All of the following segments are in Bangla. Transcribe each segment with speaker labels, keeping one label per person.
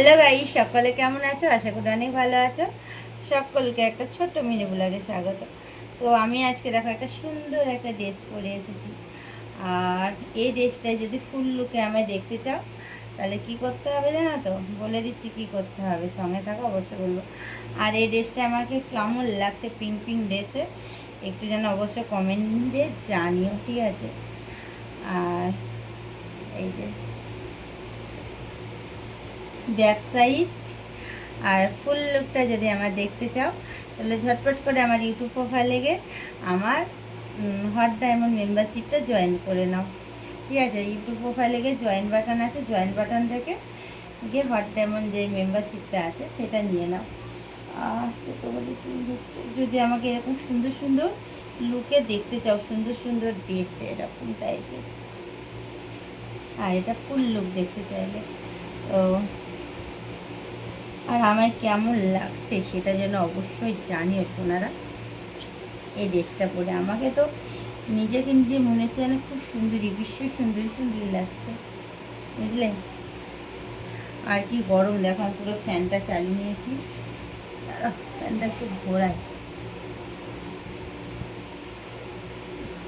Speaker 1: হ্যালো গাই সকলে কেমন আছো? আশা করি অনেক ভালো আছো। সকলকে একটা ছোট্ট মিনি ব্লগে স্বাগত। তো আমি আজকে দেখো একটা সুন্দর একটা ড্রেস পরে এসেছি। আর এই ড্রেসটায় যদি ফুল লুকে আমায় দেখতে চাও, তাহলে কি করতে হবে জানো তো? বলে দিচ্ছি কি করতে হবে। সঙ্গে থাকো, অবশ্যই বলব। আর এই ড্রেসটা আমাকে কেমন লাগছে পিঙ্ক পিঙ্ক ড্রেসে একটু যেন অবশ্যই কমেন্টে জানিও, ঠিক আছে? আর এই যে ব্যাক আর ফুল লুকটা যদি আমার দেখতে চাও, তাহলে ঝটপট করে আমার ইউটিউব প্রোফাইলে গিয়ে আমার হট ডায়মন্ড মেম্বারশিপটা জয়েন করে নাও। ঠিক আছে ইউটিউব প্রোফাইলে গিয়ে জয়েন বাটন আছে জয়েন বাটন থেকে গিয়ে হট ডায়মন্ড যে মেম্বারশিপটা আছে, সেটা নিয়ে নাও। আর ছোটো বলে চুল হচ্ছে যদি আমাকে এরকম সুন্দর সুন্দর লুকে দেখতে চাও, সুন্দর সুন্দর ড্রেস এরকম টাইপের আর এটা ফুল লুক দেখতে চাইলে। তো আর আমায় কেমন লাগছে সেটা যেন অবশ্যই জানিও সোনারা। এই দেশটা পরে আমাকে তো নিজেকে নিজে মনে হচ্ছে যেন খুব সুন্দরী বিশ্ব সুন্দরী সুন্দরী লাগছে। বুঝলে? আর কি গরম, দেখো পুরো ফ্যানটা চালিয়ে নিয়েছি। ফ্যানটা একটু ঘোরায়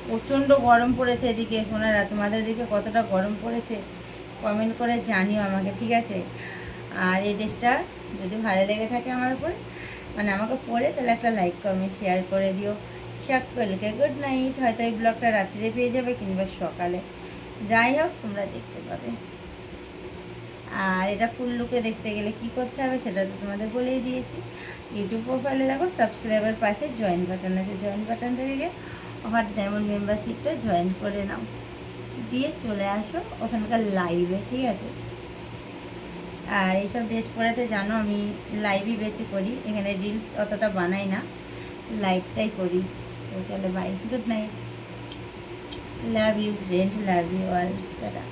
Speaker 1: প্রচণ্ড গরম পড়েছে এদিকে সোনারা। তোমাদের দিকে কতটা গরম পড়েছে? কমেন্ট করে জানিও আমাকে, ঠিক আছে? আর এই ড্রেসটা যদি ভালো লেগে থাকে আমার উপর মানে আমাকে পড়ে, তাহলে একটা লাইক কমেন্ট শেয়ার করে দিও। সকলকে গুড নাইট হয়তো এই ব্লগটা রাত্রে পেয়ে যাবে কিংবা সকালে। যাই হোক, তোমরা দেখতে পাবে। আর এটা ফুল লুকে দেখতে গেলে কি করতে হবে সেটা তো তোমাদের বলেই দিয়েছি। ইউটিউব প্রোফাইলে দেখো সাবস্ক্রাইবার পাশে জয়েন বাটন আছে। জয়েন বাটন থেকে গিয়ে হট ডায়মন্ড মেম্বারশিপটা জয়েন করে নাও। দিয়ে চলে আসো ওখানকার লাইভে ঠিক আছে? আর এইসব ড্রেস পরাতে জানো আমি লাইভই বেশি করি, এখানে রিলস অতটা বানাই না লাইভটাই করি। তো চলে bye good night love you friend love you all tata.